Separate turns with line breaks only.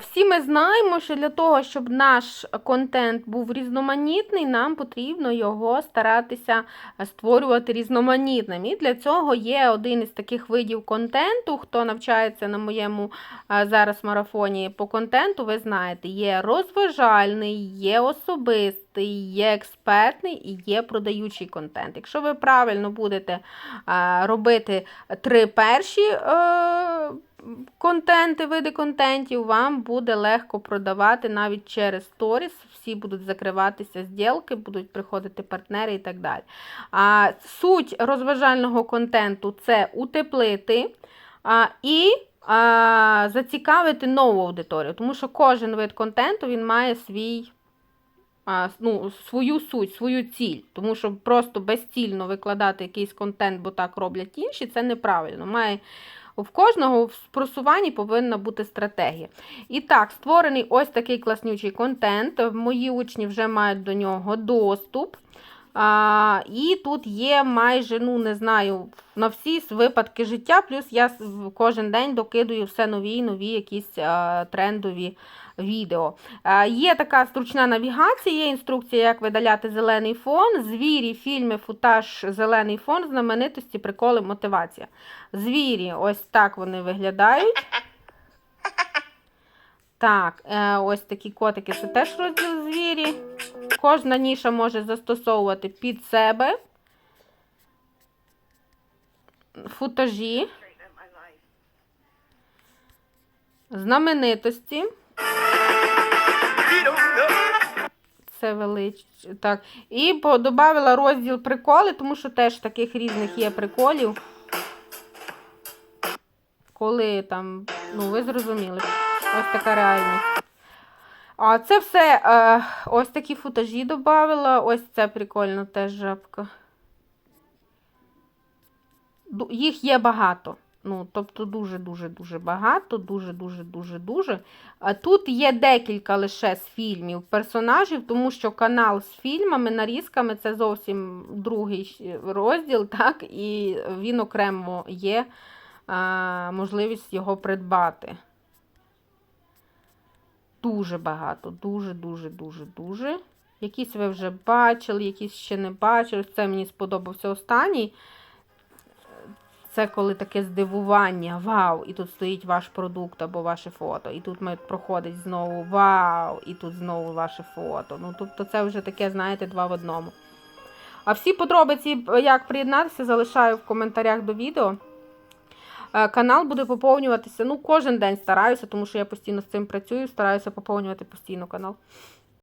Всі ми знаємо, що для того, щоб наш контент був різноманітний, нам потрібно його старатися створювати різноманітним. І для цього є один із таких видів контенту. Хто навчається на моєму зараз марафоні по контенту, ви знаєте, є розважальний, є особистий, є експертний і є продаючий контент. Якщо ви правильно будете а, робити три перші. Контенти, види контентів, вам буде легко продавати навіть через сторіс. Всі будуть закриватися зділки, будуть приходити партнери і так далі. А суть розважального контенту це утеплити а, і а, зацікавити нову аудиторію, тому що кожен вид контенту він має свій. Ну, свою суть, свою ціль, тому що просто безцільно викладати якийсь контент, бо так роблять інші, це неправильно. Має в кожного в просуванні повинна бути стратегія. І так, створений ось такий класнючий контент. Мої учні вже мають до нього доступ. А, і тут є майже, ну не знаю, на всі випадки життя. Плюс я кожен день докидую все нові і нові якісь а, трендові відео. А, є така зручна навігація, є інструкція, як видаляти зелений фон, звірі, фільми, футаж, зелений фон, знаменитості, приколи, мотивація. Звірі, ось так вони виглядають. Так, е, ось такі котики це теж розділ звірі. Кожна ніша може застосовувати під себе. Футажі. Знаменитості. Це велич. Так. І додавила розділ приколи, тому що теж таких різних є приколів. Коли там, ну, ви зрозуміли, ось така реальність. А це все е, ось такі футажі додавила. Ось це прикольно теж жабка. Їх є багато. Ну, тобто дуже-дуже-дуже багато, дуже-дуже-дуже-дуже. Тут є декілька лише з фільмів персонажів, тому що канал з фільмами, нарізками це зовсім другий розділ, так, і він окремо є а, можливість його придбати. Дуже багато, дуже, дуже, дуже, дуже. Якісь ви вже бачили, якісь ще не бачили. Це мені сподобався останній. Це коли таке здивування, вау, і тут стоїть ваш продукт або ваше фото. І тут проходить знову вау, і тут знову ваше фото. Ну, тобто це вже таке, знаєте, два в одному. А всі подробиці, як приєднатися, залишаю в коментарях до відео. Е, Канал буде поповнюватися. Ну, кожен день стараюся, тому що я постійно з цим працюю, стараюся поповнювати постійно канал.